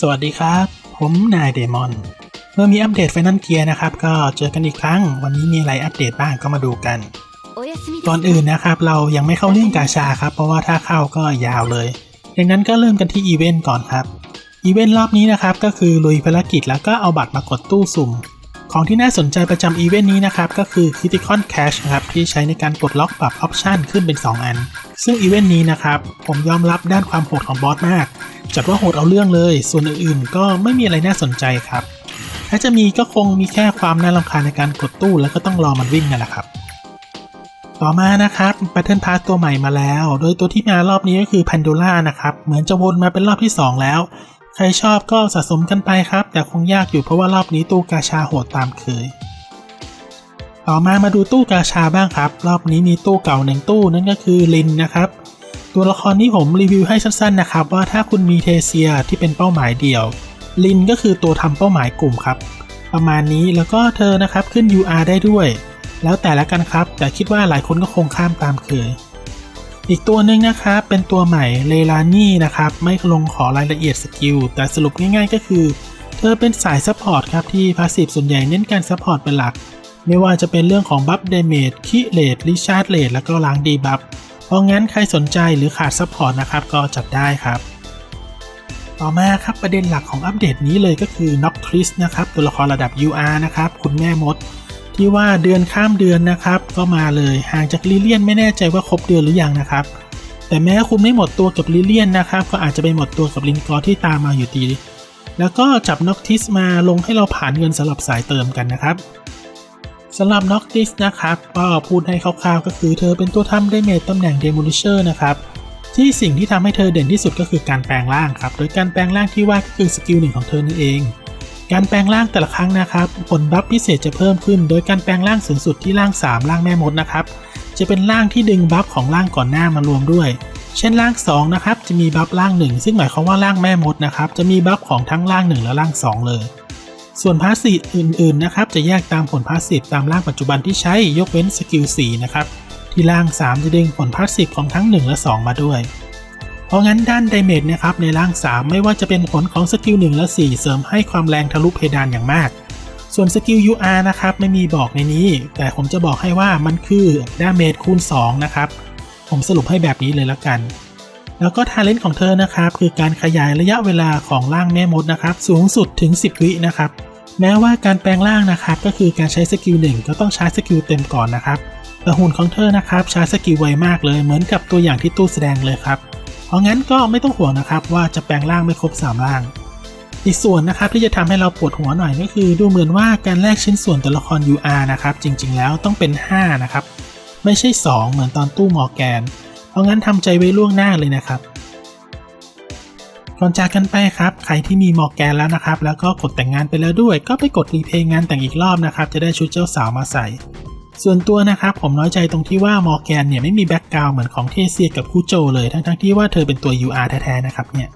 สวัสดีครับ ผมนายเดมอน เมื่อมีอัปเดตไฟนอนเกียร์นะครับ ก็เจอกันอีกครั้ง วันนี้มีอะไรอัปเดตบ้างก็มาดูกัน ก่อนอื่นนะครับ เรายังไม่เข้าเรื่องกาชาครับ เพราะว่าถ้าเข้าก็ยาวเลย ดังนั้นก็เริ่มกันที่อีเวนต์ก่อนครับ อีเวนต์รอบนี้นะครับ ก็คือลุยภารกิจแล้วก็เอาบัตรมากดตู้สุ่ม ของที่น่าสนใจประจำอีเวนต์นี้นะครับ ก็คือ Critical Cash ครับ ที่ใช้ในการกดล็อกปรับออปชันขึ้นเป็น 2 อัน ซึ่งอีเวนต์นี้นะครับ ผมยอมรับด้านความโหดของบอสมาก จัดว่าโหดเอาเรื่องเลย ส่วนอื่นๆ ก็ไม่มีอะไรน่าสนใจครับ ถ้าจะมีก็คงมีแค่ความน่ารำคาญในการกดตู้แล้วก็ต้องรอมันวิ่งนั่นแหละครับ ต่อมานะครับ Battle Pass ตัวใหม่มาแล้ว โดยตัวที่มารอบนี้ก็คือ Pandora นะครับ เหมือนจะวนมาเป็นรอบที่ 2 แล้ว ใครชอบก็สะสมกันไปครับ แต่คงยากอยู่เพราะว่ารอบนี้ตู้กาชาโหดตามเคยต่อมามาดูตู้กาชาบ้างครับ รอบนี้มีตู้เก่าหนึ่งตู้นั่นก็คือลินนะครับ ตัวละครที่ผมรีวิวให้สั้นๆนะครับว่าถ้าคุณมีเทเซียที่เป็นเป้าหมายเดี่ยว ลินก็คือตัวทำเป้าหมายกลุ่มครับ ประมาณนี้แล้วก็เธอนะครับขึ้น UR ได้ด้วย แล้วแต่ละกันครับ แต่คิดว่าหลายคนก็คงข้ามตามเคยอีกตัวหนึ่งนะครับเป็นตัวใหม่เลลานี่นะครับไม่ลงขอรายละเอียดสกิลแต่สรุปง่ายๆก็คือ เธอเป็นสายซัพพอร์ตครับที่พาสซีฟส่วนใหญ่เน้นการซัพพอร์ตเป็นหลัก ไม่ว่าจะเป็นเรื่องของบัฟเดเมจคิเลดริชาร์ดเลดแล้วก็ล้างดีบัฟ เพราะงั้นใครสนใจหรือขาดซัพพอร์ตนะครับก็จัดได้ครับ ต่อมาครับประเด็นหลักของอัปเดตนี้เลยก็คือ n o c t r i s นะครับตัวละครระดับ UR นะครับคุณแม่มด ที่ว่าเดือนข้ามเดือนนะครับ ก็มาเลยห่างจากลิเลียนไม่แน่ใจว่าครบเดือนหรือยังนะครับ แต่แม้คุณไม่หมดตัวกับลิเลียนนะครับ ก็อาจจะไปหมดตัวกับลินกอร์ที่ตามมาอยู่ดีแล้วก็จับน็อกทิสมาลงให้เราผ่านเงินสำหรับสายเติมกันนะครับ สำหรับน็อกทิสนะครับก็พูดให้คร่าวๆ ก็คือเธอเป็นตัวทำได้เมจตำแหน่งเดโมลิเชอร์นะครับที่สิ่งที่ทำให้เธอเด่นที่สุดก็คือการแปลงร่างครับ โดยการแปลงร่างที่ว่าก็คือสกิลหนึ่งของเธอนั่นเอง การแปลงร่างแต่ละครั้งนะครับ ผลบัฟพิเศษจะเพิ่มขึ้น โดยการแปลงร่างสูงสุดที่ร่าง 3 ร่างแม่มดนะครับ จะเป็นร่างที่ดึงบัฟของร่างก่อนหน้ามารวมด้วย เช่นร่าง2นะครับจะมีบัฟร่าง 1 ซึ่งหมายความว่าร่างแม่มดนะครับจะมีบัฟของทั้งร่าง 1 และร่าง 2 เลย ส่วนพาสซีฟอื่นๆนะครับจะแยกตามผลพาสซีฟตามร่างปัจจุบันที่ใช้ยกเว้นสกิล4นะครับที่ร่าง 3 จะดึงผลพาสซีฟของทั้ง 1 และ 2 มาด้วย เพราะงั้นด้านไดเมจนะครับในร่าง 3 ไม่ว่าจะเป็นผลของสกิล1และ 4 เสริมให้ความแรงทะลุเพดานอย่างมาก ส่วนสกิล UR นะครับไม่มีบอกในนี้ แต่ผมจะบอกให้ว่ามันคือดาเมจคูณ2นะครับผมสรุปให้แบบนี้เลยละกัน แล้วก็ทาเลนต์ของเธอนะครับคือการขยายระยะเวลาของร่างแม่มดนะครับสูงสุดถึง 10 วินะครับแม้ว่าการแปลงร่างนะครับก็คือการใช้สกิลหนึ่งก็ต้องใช้สกิลเต็มก่อนนะครับแต่หุ่นของเธอนะครับใช้สกิลไวมากเลยเหมือนกับตัวอย่างที่ตู้แสดงเลยครับเพราะงั้นก็ไม่ต้องห่วงนะครับว่าจะแปลงร่างไม่ครบ 3 ร่าง อีกส่วนนะครับที่จะทำให้เราปวดหัวหน่อยก็คือ ดูเหมือนว่าการแลกชิ้นส่วนตัวละคร UR นะครับจริงๆ แล้วต้องเป็น 5 นะครับ ไม่ใช่ 2 เหมือนตอนตู้มอร์แกนเราะงั้นทำใจไว้ล่วงหน้าเลยนะครับ ก่อนจากกันไปครับ ใครที่มีมอร์แกนแล้วนะครับ แล้วก็กดแต่งงานไปแล้วด้วย ก็ไปกดรีเพย์งานแต่งอีกรอบนะครับ จะได้ชุดเจ้าสาวมาใส่ ส่วนตัวนะครับ ผมน้อยใจตรงที่ว่ามอร์แกนเนี่ยไม่มีแบ็กกราวเหมือนของเทเซียกับคูโจเลยทั้งๆที่ว่าเธอเป็นตัว UR แท้ๆนะครับเนี่ย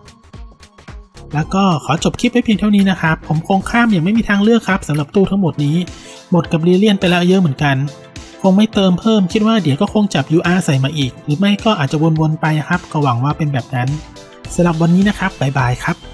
แล้วก็ขอจบคลิปไว้เพียงเท่านี้นะครับ ผมคงข้ามอย่างไม่มีทางเลือกครับสำหรับตู้ทั้งหมดนี้ หมดกับลีเลียนไปแล้วเยอะเหมือนกัน คงไม่เติมเพิ่มคิดว่าเดี๋ยวก็คงจับ UR ใส่มาอีก หรือไม่ก็อาจจะวนๆไปครับ ก็หวังว่าเป็นแบบนั้นสำหรับวันนี้นะครับบ๊ายบายครับ